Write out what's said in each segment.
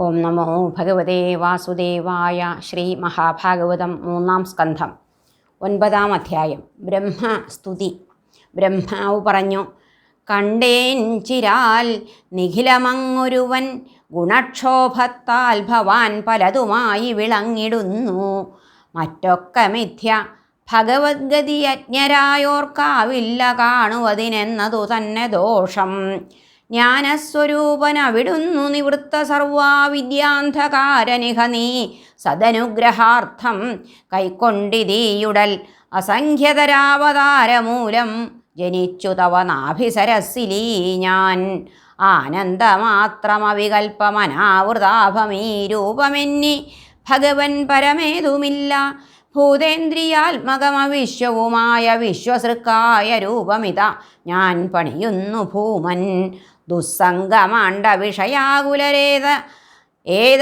ഓം നമോ ഭഗവതേ വാസുദേവായ ശ്രീ മഹാഭാഗവതം മൂന്നാം സ്കന്ധം. ഒൻപതാം അധ്യായം. ബ്രഹ്മസ്തുതി ബ്രഹ്മാവ് പറഞ്ഞു കണ്ടേൻ ചിരാൽ നിഖിലമങ്ങൊരുവൻ ഗുണക്ഷോഭത്താൽ ഭവാൻ പലതുമായി വിളങ്ങിടുന്നു. മറ്റൊക്കെ മിഥ്യ ഭഗവത്ഗതി യജ്ഞരായോർക്കാവില്ല കാണുവതിനെന്നതു തന്നെ ദോഷം. ജ്ഞാനസ്വരൂപനവിടുന്നു നിവൃത്ത സർവാവിദ്യാന്ധകാരനിഹ നീ. സദനുഗ്രഹാർത്ഥം കൈക്കൊണ്ടിതീയുടൽ അസംഖ്യതരാവതാരമൂലം ജനിച്ചു തവ നാഭിസരസ്സിലീ ഞാൻ. ആനന്ദമാത്രമവികൽപ്പമനാവൃതാഭമീ രൂപമെന്നി ഭഗവൻ പരമേതുമില്ല. ഭൂതേന്ദ്രിയാത്മകമവിശ്വവുമായ വിശ്വസൃക്കായ രൂപമിത ഞാൻ പണിയുന്നു ഭൂമൻ. ദുസ്സംഗമാണ്ട വിഷയാകുലരേത ഏത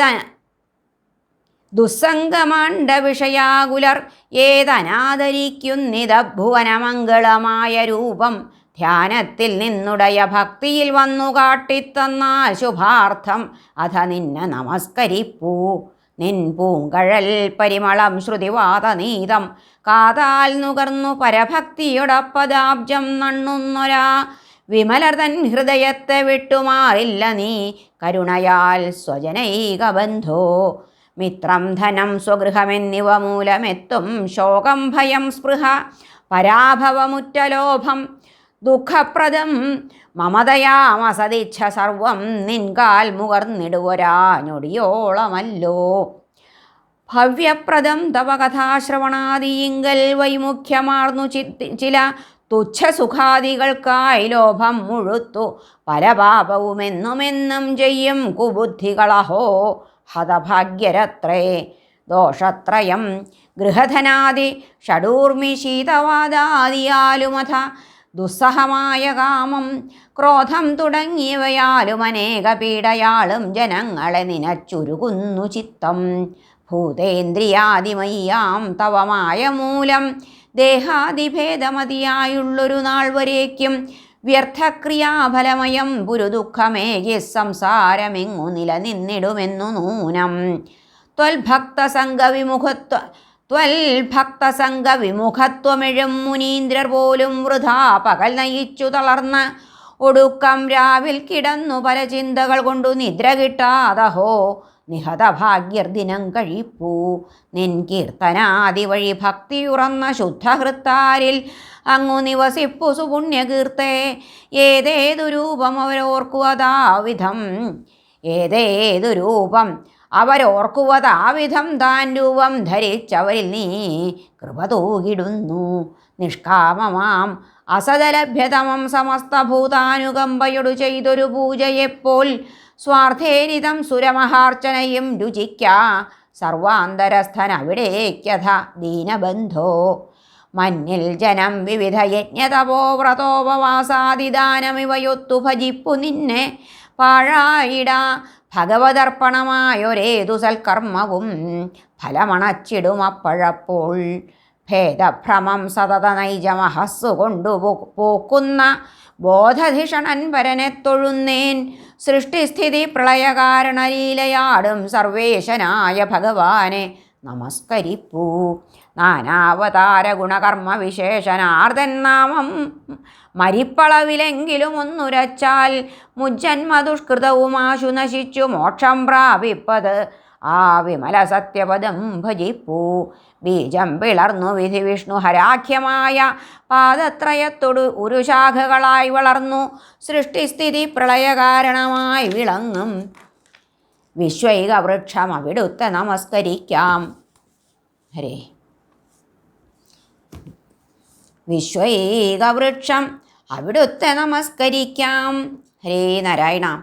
ദുസ്സംഗമാണ്ട വിഷയാകുലർ ഏതനാദരിക്കുന്നിത ഭുവനമംഗളമായ രൂപം ധ്യാനത്തിൽ നിന്നുടയ ഭക്തിയിൽ വന്നു കാട്ടിത്തന്ന ശുഭാർത്ഥം. അധ നിന്നെ നമസ്കരിപ്പൂ. നിൻ പൂങ്കഴൽ പരിമളം ശ്രുതിവാതനീതം കാതാൽ നുകർന്നു പരഭക്തിയൊടപ്പദാബ്ജം നണ്ണുന്നൊരാ വിമലർതൻ ഹൃദയത്തെ വിട്ടുമാറില്ല നീ. കരുണയാൽ സ്വജനൈക ബന്ധോ. മിത്രം ധനം സ്വഗൃഹമെന്നിവ മൂലമെത്തും. ശോകം ഭയം സ്പൃഹ പരാഭവമുറ്റലോഭം ദുഃഖപ്രദം മമതയാമസതിച്ഛ സർവം. നിൻകാൽ മുകർന്നിടുവരാഞ്ഞൊടിയോളമല്ലോ ഭവ്യപ്രദം തവ കഥാശ്രവണാദിയിങ്കൽ വൈമുഖ്യമാർന്നു ചി ചില തുച്ഛസുഖാദികൾക്കായി ലോഭം മുഴുത്തു. പരപാപവുമെന്നുമെന്നും ചെയ്യും കുബുദ്ധികളഹോ. ഹതഭാഗ്യരത്രേ. ദോഷത്രയം. ഗൃഹധനാദി ഷഡൂർമി ശീതവാദാദിയാലുമഥ. ദുസ്സഹമായ കാമം ക്രോധം തുടങ്ങിയവയാലും അനേക പീഡയാളും ജനങ്ങളെ നിനച്ചുരുകുന്നു ചിത്തം. ഭൂതേന്ദ്രിയാദിമയ്യാം തവമായ മൂലം ദേഹാദിഭേദമതിയായുള്ളൊരു നാൾ വരേക്കും. വ്യർത്ഥക്രിയാഫലമയം പുരുദുഃഖമേകി സംസാരമെങ്ങു നിലനിന്നിടുമെന്നു നൂനം. ത്വൽഭക്തസംഗവിമുഖത്വ ത്വൽഭക്തസംഘവിമുഖത്വമെഴും മുനീന്ദ്രർ പോലും വൃഥാ പകൽ നയിച്ചു തളർന്ന് ഒടുക്കം രാവിൽ കിടന്നു പല ചിന്തകൾ കൊണ്ടു നിദ്ര കിട്ടാതഹോ. നിഹതഭാഗ്യർ ദിനം കഴിപ്പൂ. നിൻ കീർത്തനാദി വഴി ഭക്തിയുറന്ന ശുദ്ധഹൃത്താരിൽ അങ്ങു നിവസിപ്പു സുപുണ്യകീർത്തേ. ഏതേതു രൂപം അവരോർക്കുവതാവിധം? ഏതേതു രൂപം അവരോർക്കുവതാവിധം? താൻ രൂപം ധരിച്ചവരിൽ നീ കൃപ തൂകിടുന്നു. നിഷ്കാമമാം അസദലഭ്യതമം സമസ്തഭൂതാനുകമ്പയൊടു ചെയ്തൊരു പൂജയെപ്പോൾ സ്വാർത്ഥേരിതം സുരമഹാർച്ചനയും രുചിക്ക സർവാന്തരസ്ഥൻ അവിടേക്കഥ ദീനബന്ധോ. മഞ്ഞിൽ ജനം വിവിധ യജ്ഞതപോ വ്രതോപവാസാദിദാനമിവയൊത്തു ഭജിപ്പു നിന്നെ. പാഴായിട ഭഗവതർപ്പണമായൊരേതു സൽക്കർമ്മവും ഫലമണച്ചിടുമപ്പോഴപ്പോൾ ഭേദഭ്രമം സതത നൈജമഹസ്സു കൊണ്ടു പോക്കുന്ന ബോധധിഷണൻ പരനെ തൊഴുന്നേൻ സൃഷ്ടിസ്ഥിതി പ്രളയകാരണലീലയാടും സർവേശനായ ഭഗവാനെ നമസ്കരിപ്പൂ. നാനാവതാര ഗുണകർമ്മ വിശേഷനാർദൻ നാമം മരിപ്പളവിലെങ്കിലും ഒന്നുരച്ചാൽ മുജ്ജന്മദുഷ്കൃതവുമാശു നശിച്ചു മോക്ഷം പ്രാപിപ്പത് ആ വിമല സത്യപദം ഭജിപ്പൂ ബീജം പിളർന്നു വിധി വിഷ്ണു ഹരാഖ്യമായ പാദത്രയത്തൊടു ഒരു ശാഖകളായി വളർന്നു. സൃഷ്ടിസ്ഥിതി പ്രളയകാരണമായി വിളങ്ങും. വിശ്വൈക വൃക്ഷം അവിടുത്തെ നമസ്കരിക്കാം. ഹരേ. വിശ്വൈക വൃക്ഷം അവിടുത്തെ നമസ്കരിക്കാം. ഹരേ നാരായണ.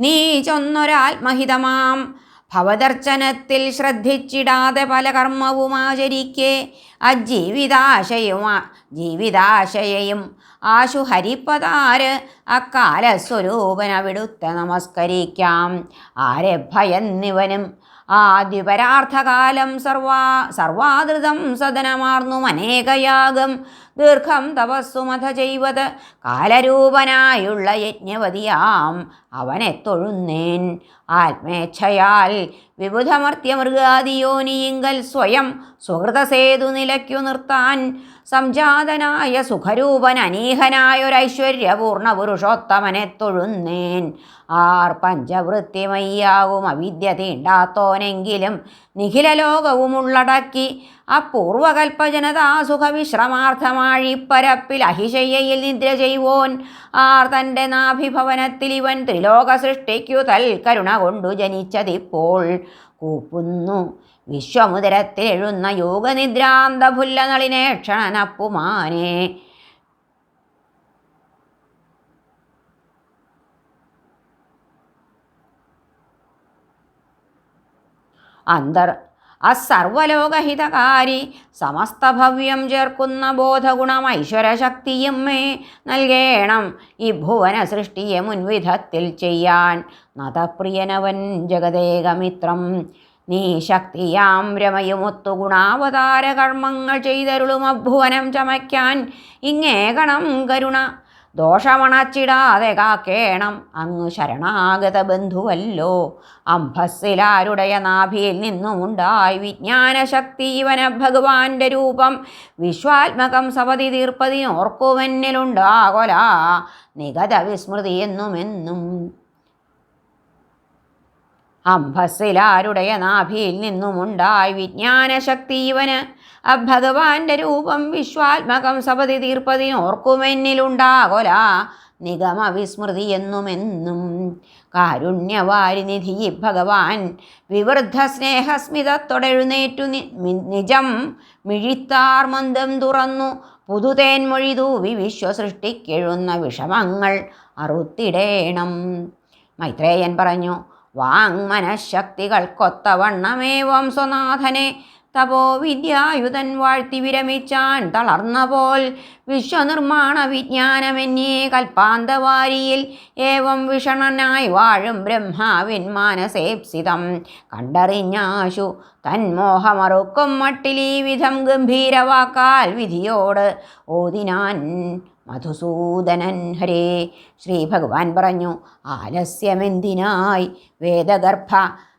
നീ ചൊന്നൊരാത്മഹിതമാം. ഭവദർശനത്തിൽ ശ്രദ്ധിച്ചിടാതെ പല കർമ്മവും ആചരിക്കെ. അജീവിതാശയുമാ ജീവിതാശയയും ആശു ഹരിപ്പതാര് അക്കാലസ്വരൂപൻ അവിടുത്തെ നമസ്കരിക്കാം. ആരെ ഭയന്നിവനും? ആദ്യപരാർത്ഥകാലം സർവാ സർവാദൃതം സദനമാർന്നു അനേകയാഗം ദീർഘം തപസ്സുമഥ ചെയ്വത് കാലരൂപനായുള്ള യജ്ഞവതിയാം. അവനെ തൊഴുന്നേൻ ആത്മേച്ഛയാൽ വിബുധമർത്യമൃഗാദിയോനിയിങ്കൽ സ്വയം സുഹൃതസേതു നിലയ്ക്കു നിർത്താൻ സംജാതനായ സുഖരൂപൻ അനീഹനായൊരൈശ്വര്യപൂർണ പുരുഷോത്തമനെ തൊഴുന്നേൻ. ആർ പഞ്ചവൃത്തിമയ്യാവും അവിദ്യ തീണ്ടാത്തോനെങ്കിലും നിഖില ലോകവും ഉള്ളടക്കി അപൂർവകൽപ്പജനതാ സുഖവിശ്രമാർത്ഥമാഴിപ്പരപ്പിൽ അഹിശയ്യയിൽ നിദ്ര ചെയ്വോൻ ആർ തന്റെ നാഭിഭവനത്തിൽ ഇവൻ ത്രിലോക സൃഷ്ടിക്കു തൽ കരുണ കൊണ്ടു ജനിച്ചതിപ്പോൾ കൂപ്പുന്നു. വിശ്വമുദരത്തിൽ എഴുന്ന യോഗനിദ്രാന്തഭുല്ല ക്ഷണനപ്പുമാനെ. അന്തർ അസർവലോകഹിതകാരി സമസ്തഭവ്യം ചേർക്കുന്ന ബോധഗുണം ഐശ്വരശക്തിയും മേ നൽകേണം. ഈ ഭുവന സൃഷ്ടിയെ മുൻവിധത്തിൽ ചെയ്യാൻ നതപ്രിയനവൻ ജഗദേകമിത്രം. നീ ശക്തിയാം രമയുമൊത്തു ഗുണാവതാര കർമ്മങ്ങൾ ചെയ്തരുളും അഭുവനം ചമയ്ക്കാൻ. ഇങ്ങേകണം കരുണ. ദോഷമണച്ചിടാതെ കാക്കേണം. അങ്ങ് ശരണാഗത ബന്ധുവല്ലോ. അംഭസ്സിലാരുടയ നാഭിയിൽ നിന്നുമുണ്ടായി വിജ്ഞാനശക്തി ഇവന ഭഗവാന്റെ രൂപം. വിശ്വാത്മകം സവതി തീർപ്പതിനോർക്കുമെന്നിലുണ്ടാകൊല നിഗത വിസ്മൃതി എന്നുമെന്നും അംഭസ്സിലാരുടയ നാഭിയിൽ നിന്നുമുണ്ടായി വിജ്ഞാനശക്തി ഇവന്. അഭഗവാന്റെ രൂപം വിശ്വാത്മകം സപതി തീർപ്പതിനോർക്കുമെന്നിലുണ്ടാകൊല നിഗമ വിസ്മൃതി എന്നുമെന്നും കാരുണ്യവാരിനിധി ഭഗവാൻ വിവൃദ്ധ സ്നേഹസ്മിതത്തൊടെഴുന്നേറ്റു നിജം മിഴിത്താർ മന്ദം തുറന്നു പുതുതേൻമൊഴി തൂവി വിശ്വസൃഷ്ടിക്കെഴുന്ന വിഷമങ്ങൾ അറുത്തിടേണം. മൈത്രേയൻ പറഞ്ഞു വാങ്മനഃശക്തികൾക്കൊത്തവണ്ണമേവം സ്വനാഥനെ. തപോ വിദ്യായുധൻ വാഴ്ത്തി വിരമിച്ചാൻ തളർന്ന പോൽ വിശ്വനിർമ്മാണ വിജ്ഞാനമെന്നേ കൽപ്പാന്തവാരിയിൽ ഏവം വിഷണനായി വാഴും ബ്രഹ്മാവിൻ മാനസേപ്സിതം. കണ്ടറിഞ്ഞാശു തന്മോഹമറുക്കും മട്ടിലീവിധം ഗംഭീരവാക്കാൽ വിധിയോട് ഓതിനാൻ മധുസൂദനൻ ഹരേ. ശ്രീ ഭഗവാൻ പറഞ്ഞു ആലസ്യമെന്തിനായി വേദഗർഭ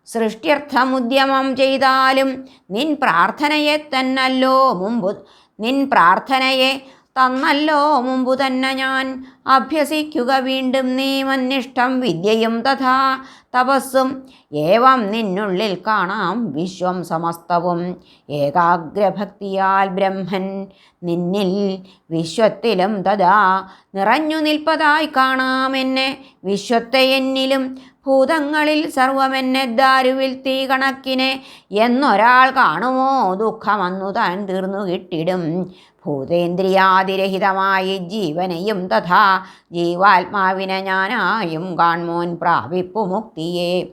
സൃഷ്ട്യർത്ഥമുദ്യമം ചെയ്താലും നിൻ പ്രാർത്ഥനയെ തന്നല്ലോ മുമ്പ് നിൻ പ്രാർത്ഥനയെ തന്നല്ലോ മുമ്പു തന്നെ ഞാൻ അഭ്യസിക്കുക വീണ്ടും നീ മന്നിഷ്ടം വിദ്യയും തഥാ തപസ്സും. ഏവം നിന്നുള്ളിൽ കാണാം വിശ്വം സമസ്തവും. ഏകാഗ്രഭക്തിയാൽ ബ്രഹ്മൻ നിന്നിൽ വിശ്വത്തിലും തഥാ നിറഞ്ഞു നിൽപ്പതായി കാണാം എന്നെ. വിശ്വത്തെ എന്നിലും ഭൂതങ്ങളിൽ സർവമെന്നെ ദാരുവിൽ തീ കണക്കിനെ. എന്നൊരാൾ കാണുമോ ദുഃഖമന്നു താൻ തീർന്നു കിട്ടിടും. ഭൂതേന്ദ്രിയാതിരഹിതമായി ജീവനെയും തഥാ ജീവാത്മാവിനെ ഞാനായും കാൺമോൻ പ്രാപിപ്പു മുക്തിയെ.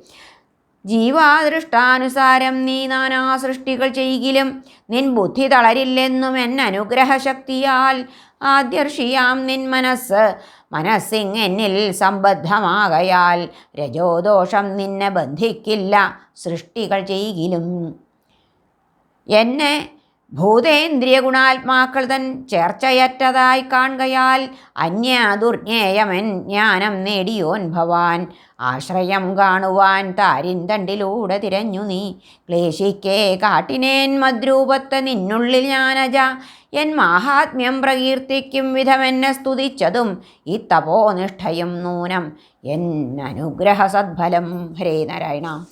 ജീവാദൃഷ്ടാനുസാരം നീ നാനാ സൃഷ്ടികൾ ചെയ്യിലും. നിൻ ബുദ്ധി തളരില്ലെന്നും എൻ അനുഗ്രഹശക്തിയാൽ ആദ്യർഷിയാം നിൻ മനസ്സ്. മനസ്സിങ് എന്നിൽ സംബദ്ധമാകയാൽ രജോദോഷം നിന്നെ ബന്ധിക്കില്ല. സൃഷ്ടികൾ ചെയ്യിലും. എന്നെ ഭൂതേന്ദ്രിയ ഗുണാത്മാക്കൾ തൻ ചേർച്ചയറ്റതായി കാണുകയാൽ അന്യ ദുർജ്ഞേയമൻ ജ്ഞാനം നേടിയോൻ ഭവാൻ. ആശ്രയം കാണുവാൻ താരിൻ തണ്ടിലൂടെ തിരഞ്ഞു നീ. ക്ലേശിക്കേ കാട്ടിനേൻ മദ്രൂപത്തെ നിന്നുള്ളിൽ ഞാനജ. എൻ മാഹാത്മ്യം പ്രകീർത്തിക്കും വിധമെന്നെ സ്തുതിച്ചതും ഈ തപോനിഷ്ഠയും നൂനം. എൻ അനുഗ്രഹ സദ്ഫലം ഹരേ നാരായണ.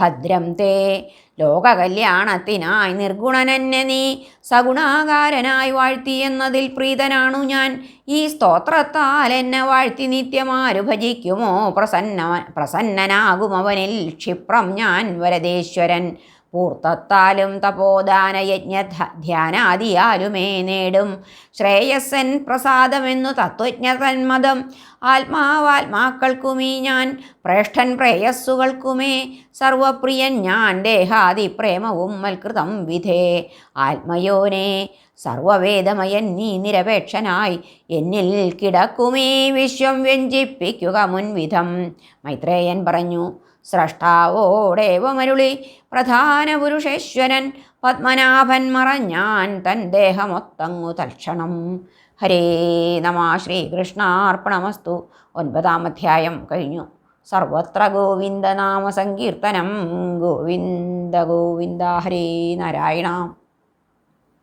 ഭദ്രം തേ. ലോകകല്യാണത്തിനായി നിർഗുണനെന്നെ നീ സഗുണാകാരനായി വാഴ്ത്തി എന്നതിൽ പ്രീതനാണു ഞാൻ. ഈ സ്തോത്രത്താൽ എന്നെ വാഴ്ത്തി നിത്യമാരു ഭജിക്കുമോ? പ്രസന്ന പ്രസന്നനാകും അവനിൽ ക്ഷിപ്രം ഞാൻ വരദേശ്വരൻ. പൂർത്തത്താലും തപോദാന യജ്ഞ ധ- ധ്യാനാദിയാലുമേ നേടും. ശ്രേയസ്സൻ പ്രസാദമെന്നു തത്വജ്ഞ തന്മതം ആത്മാവാത്മാക്കൾക്കുമീ ഞാൻ പ്രേഷ്ഠൻ പ്രേയസ്സുകൾക്കുമേ. സർവപ്രിയൻ ഞാൻ ദേഹാദി പ്രേമവും മൽകൃതം വിധേ. ആത്മയോനെ സർവവേദമയൻ നീ നിരപേക്ഷനായി എന്നിൽ കിടക്കുമേ. വിശ്വം വ്യഞ്ജിപ്പിക്കുക മുൻവിധം. മൈത്രേയൻ പറഞ്ഞു സ്രഷ്ടാവോടേവമരുളി. പ്രധാന പുരുഷേശ്വരൻ പത്മനാഭൻ മറഞ്ഞാൻ തൻ ദേഹമൊത്തങ്ങു തൽക്ഷണം. ഹരേ നമ ശ്രീകൃഷ്ണാർപ്പണമസ്തു. ഒൻപതാം അധ്യായം കഴിഞ്ഞു. സർവത്ര ഗോവിന്ദനാമ സങ്കീർത്തനം. ഗോവിന്ദ ഗോവിന്ദ ഹരേ നാരായണ.